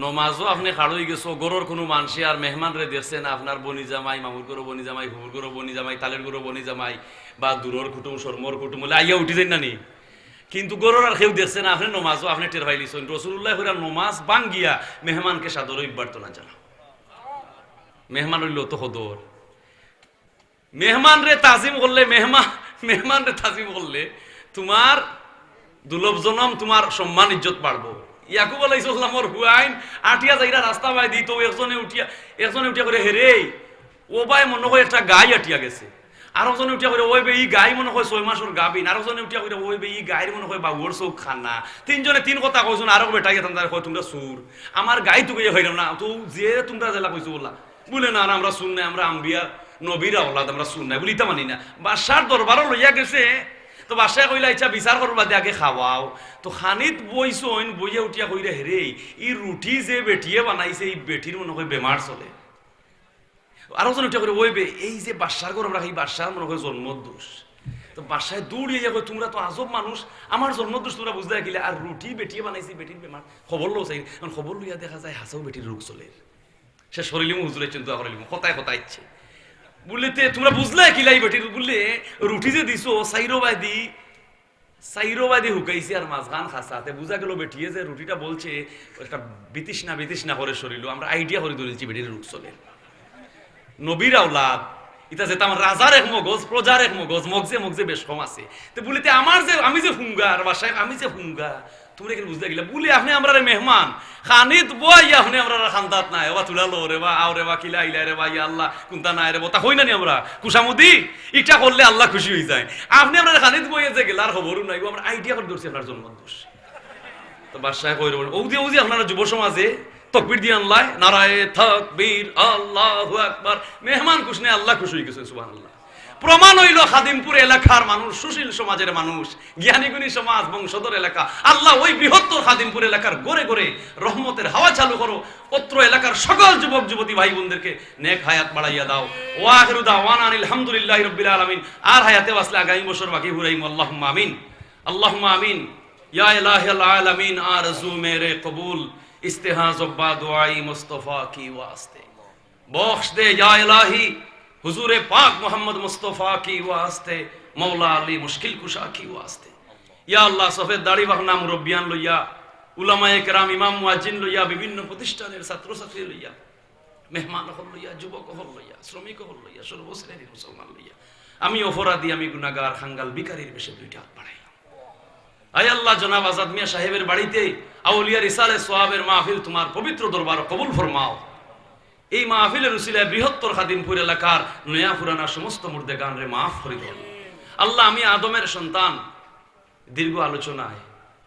নমাজও আপনি খাড়ই গেছো, গরুর কোনো মানুষে আর মেহমান রে দেখছেন আপনার বনি জামাই, মামুর গরো বনি জামাই হুবুর গরো বনি জামাই, তালের গরো বনি জামাই, বা দূরর কুটুম শর্মর কুটুম বলে আইয়া উঠি যাই নানি কিন্তু গরুর আর কেউ দেখছেন আপনি নমাজও আপনি টের পাইলিছেন রসুল্লাহ হইরা নমাজ বাঙ্গিয়া মেহমানকে সাদর অভ্যর্থনা জানা। মেহমান হইল তো হদর মেহমান রে তাজিম করলে, মেহমান মেহমান রে তাজিম করলে তোমার দুলভ জনম, তোমার সম্মান ইজ্জত বাড়বো। ইয়াকুব হুয়াইন আটিয়া যাইরা রাস্তা বাই দিত একজনে উঠিয়া একজনে উঠিয়া করে হেরে, ও বাই মনে হয় একটা গাই আটিয়া গেছে। উঠিয়া করে ওই ই গাই মনে হয় ছয় মাসের গাবিন। উঠিয়া করে ওই ই গাইর মনে হয় চৌক খানা তিনজনে তিন কথা কইছুন, আরও বেটা গেতাম তার কয়, তোমরা সুর। আমার গাই তো হইলাম না। তো যে তোমরা জেলা কইছো বললা। বলে, না আমরা শুন নাই, আমরা আম্বিয়া নবীরা ওলাদ, আমরা শুন নাই। বলিতে মানি না। বাসার দরবারও লইয়া গেছে। তো বাসায় কইলা ইচ্ছা বিচার করবা দে আগে খাওয়াও তো খানিত বইছইন বইয়া উঠিয়া কইরা হেরে ই রুটি যে বেটিয়ে বানাইছে এই বেটির মনে হয় বেমার চলে। আরও জন উঠিয়া করে ওই বে, এই যে বাসার গরম রাখি বাসার মনে হয় জন্মদোষ তো বাসায় দৌড়িয়ে যাব তোমরা তো আজব মানুষ আমার জন্মদোষ তোমরা বুঝতে রাখিলে আর রুটি বেটিয়ে বানাইছি বেটির বেমার খবর লো চাই কারণ খবর লইয়া দেখা যায় হাসাও বেটির রোগ চলে। সে শরীরে হুজুরে চিন্তা করিলিম কথায় কথা ইচ্ছে। বললে তোমরা বুঝলে কি কিলাই বেটির বললে রুটি যে দিছো সাইরো বাদি সাইরো বাদি হুকাইছে আর মাঝখান খাসাতে। বুঝা গেল বেটিয়ে যে রুটিটা বলছে, একটা বিতৃষ্ণা বিতৃষ্ণা করে শরীর আমরা আইডিয়া করে ধরেছি বেটির রুট চলে। নবীর আওলাদ, ইতা যেটা আমার রাজার এক মগজ, প্রজার এক মগজ, মগজে মগজে বেশ কম আছে। তো বলিতে আমার যে, আমি যে হুঙ্গা আর বাসায় আমি যে হুঙ্গা এখানে বুঝতে গেলে, বলি আপনি আমরা মেহমান। খানিত বই আপনি আমরা খান্দাত নাই। তুলালো রে বা, আও রে বা, কিলা ইলা রে বা, ইয়া আল্লাহ নাই রে তা হই না নি আমরা। করলে আল্লাহ খুশি যায়। আপনি আমরা খানিত বইয়ে যে গেলার খবরও নাই আমরা আইডিয়া করে ধরছি আপনার জন্ম দোষ তো বাদশাহ কই ওদি ওদি আপনারা যুব সমাজে তকবির দিয়ে আনলাই নারায়ে তাকবীর, আল্লাহু আকবার। মেহমান খুশনে আল্লাহ খুশি হয়ে গেছে সুবহানাল্লাহ। প্রমাণ হইল খাদিমপুর এলাকার মানুষ, সুশীল সমাজের মানুষ, জ্ঞানীগুণী সমাজ, বংশধর এলাকা। আল্লাহ ওই বৃহত্তর খাদিমপুর এলাকার গড়ে গড়ে রহমতের হাওয়া চালু করো। অত্র এলাকার সকল যুবক, যুবতী ভাই বোনদেরকে নেক হায়াত বাড়াইয়া দাও। ও ওয়ান আনিল হামদুলিল্লাহ রব্বিল আলমিন। আর হায়াতে বাসলে আগামী বছর বাকি হুরাইম আল্লাহ আমিন। আল্লাহ আমিন। ইয়া ইলাহি আলামিন, আরজু মেরে কবুল। ইস্তেহা জব্বা দোয়াই মুস্তফা কি ওয়াস্তে। দে, ইয়া ইলাহি। হুজুরে পাক মোহাম্মদ মুস্তফা কি ওয়াস্তে মৌলা আলী মুশকিল কুশা কি ওয়াস্তে। ইয়া আল্লাহ, সফেদ দাড়ি বাহনা মুরব্বিয়ান লইয়া, উলামায়ে কেরাম, ইমাম মুয়াজিন লইয়া, বিভিন্ন প্রতিষ্ঠানের ছাত্রছাত্রী লইয়া, মেহমান হল লইয়া, যুবক হল লইয়া, শ্রমিক হল লইয়া, সর্বশ্রেণীর মুসলমান লইয়া, আমি অপরাধী, আমি গুনাগার হাঙ্গাল বিকারীর বেশে দুইটা হাত বাড়াই। আয় আল্লাহ, জনাব আজাদ মিয়া সাহেবের বাড়িতে আউলিয়া রিসালে সোহাবের মাহফিল তোমার পবিত্র দরবার কবুল ফরমাও। এই মাহফিলের উসিলায় বৃহত্তর খাদিমপুর এলাকার নয়া পুরানা সমস্ত মুর্দে গান রে মাফ করে দেন আল্লাহ, আমি আদমের সন্তান। দীর্ঘ আলোচনায়,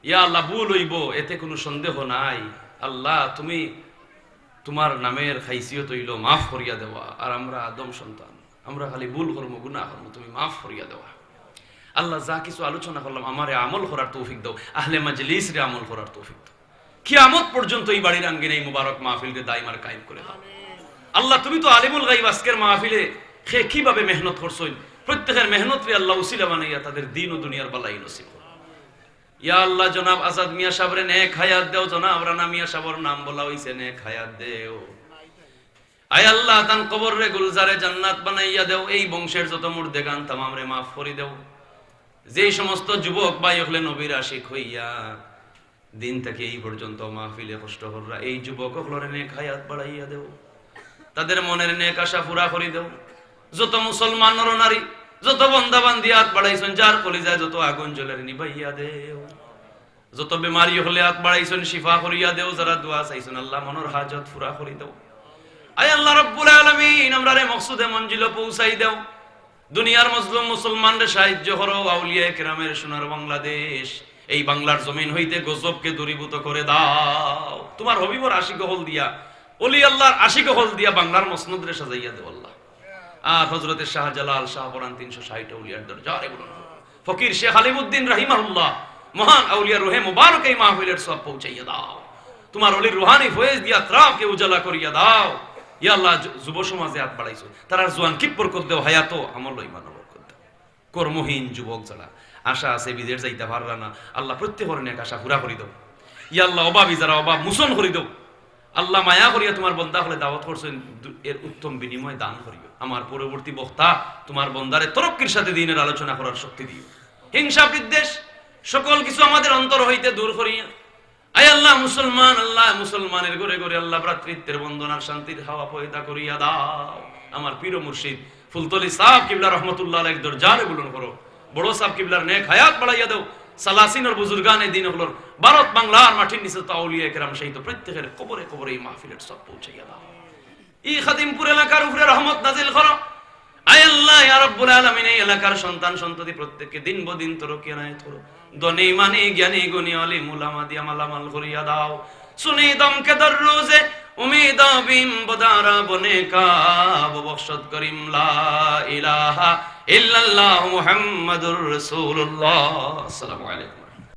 ইয়া আল্লাহ, ভুল হইব, এতে কোনো সন্দেহ নাই। আল্লাহ, তুমি তোমার নামের খাইসিয়ত হইল মাফ করিয়া দেওয়া। আর আমরা আদম সন্তান, আমরা খালি ভুল করব গুনাহ করব তুমি মাফ করিয়া দেওয়া। আল্লাহ, যা কিছু আলোচনা করলাম, আমারে আমল করার তৌফিক দাও, আহলে মাজলিস রে আমল করার তৌফিক দাও। কিয়ামত পর্যন্ত এই বাড়ির আঙ্গিনে এই মুবারক মাহফিল রে দাইমার কায়েম করে দাও। আল্লাহ, তুমি তো আলিমুল গাইব আজকের মাহফিলে সে কীভাবে মেহনত করছই? প্রত্যেকের মেহনত রে আল্লাহ উসিলা বানাইয়া তাদের দিন ও দুনিয়ার বালাই নসিব ইয়া আল্লাহ, জনাব আজাদ মিয়া সাবরে দেও, জনাব রানা মিয়া সাবর নাম বলা হইছে দেও। আয় আল্লাহ, তান কবর রে গুলজারে জান্নাত বানাইয়া দেও, এই বংশের যত মুর্দে গান তামাম রে মাফ করি দেও। যে সমস্ত যুবক ভাই হলে নবীর আশিক হইয়া, দিন থেকে এই পর্যন্ত মাহফিলে কষ্ট হররা, এই যুবক হলরে নেক হায়াত বাড়াইয়া দেও। তাদের মনের নেক আশা পুরা করি দেও। যত মুসলমান নর, যত বন্দা বান্দি হাত বাড়াইছেন, যার কলিজায় যত আগুন জ্বলের নিভাইয়া দেও। যত বেমারি হলে হাত বাড়াইছেন, শিফা করিয়া দেও, যারা দোয়া চাইছেন, আল্লাহ মনের হাজত পুরা করি দেও। আয় আল্লাহ রব্বুল আলামিন, আমরা রে মকসুদে মঞ্জিল পৌঁছাই দেও। দুনিয়ার মজলুম মুসলমানদের সাহায্য করো, আউলিয়া কেরামের সোনার বাংলাদেশ। এই বাংলার জমিন হইতে গজবকে দূরীভূত করে দাও। তোমার হবিবর আশিক হল দিয়া অলি আল্লাহর আশিক হল দিয়া বাংলার মসনদরে সাজাইয়া দেও আল্লাহ। আর শাহজালাল শাহ পরান তিনশো ষাট আউলিয়ার দরজারে বলুন। ফকির শেখ আলিমুদ্দিন রাহিমাহুল্লাহ, মহান আউলিয়া রোহে মুবারক এই মাহফিলের সব পৌঁছাইয়া দাও। তোমার অলির রুহানি ফয়েজ দিয়া ত্রাফকে উজালা করিয়া দাও। ইয়া আল্লাহ যুব সমাজে হাত বাড়াইছো। তারা জোয়ান কিপ বরকত দেও হায়াত আমল ইমান বরকত দেও। কর্মহীন যুবক যারা, আশা আছে বিদেশ যাইতে পারলা না। আল্লাহ প্রত্যেক ধরনের আশা পুরা করি দাও। ইয়া আল্লাহ অভাবী যারা অভাব মুসন করি দাও। আল্লাহ মায়া করিয়া তোমার বন্দা হলে দাওয়াত করছেন এর উত্তম বিনিময় দান করিও। আমার পরবর্তী বক্তা তোমার বন্দারে তরক্কির সাথে দিনের আলোচনা করার শক্তি দিও। হিংসা বিদ্বেষ, সকল কিছু আমাদের অন্তর হইতে দূর করিয়া। আয় আল্লাহ মুসলমান, আল্লাহ মুসলমানের ঘরে ঘরে আল্লাহ ভ্রাতৃত্বের বন্দনার শান্তির হাওয়া পয়দা করিয়া দাও। আমার পীর মুর্শিদ, ফুলতলি সাহ কিবলা রহমতুল্লাহ এক দরজারে বুলন করো। বড় সাহ কিবলার নেক হায়াত বাড়াইয়া দাও। সালাসিনের বুজুর্গানে দিন হলোর ভারত বাংলার মাটির নিচে তাউলিয়া কেরাম সেই তো প্রত্যেকের কবরে কবরে এই মাহফিলের সব পৌঁছাইয়া দাও এই খাদিমপুর এলাকার উপরে রহমত নাজিল করো। আয় আল্লাহ, ইয়া আলামিন, এই এলাকার সন্তান সন্ততি প্রত্যেককে দিন বদিন তরকি আনায় করো দনি মানি জ্ঞানী, গুণী আলি মুলামা দিয়া মালামাল করিয়া দাও। সুনি দমকে দররোজে উমিদ বিম দ্বারা বনে কা ববখশত করিম লা ইলাহা ইল্লাল্লাহ মুহাম্মাদুর আসসালামু আলাইকুম।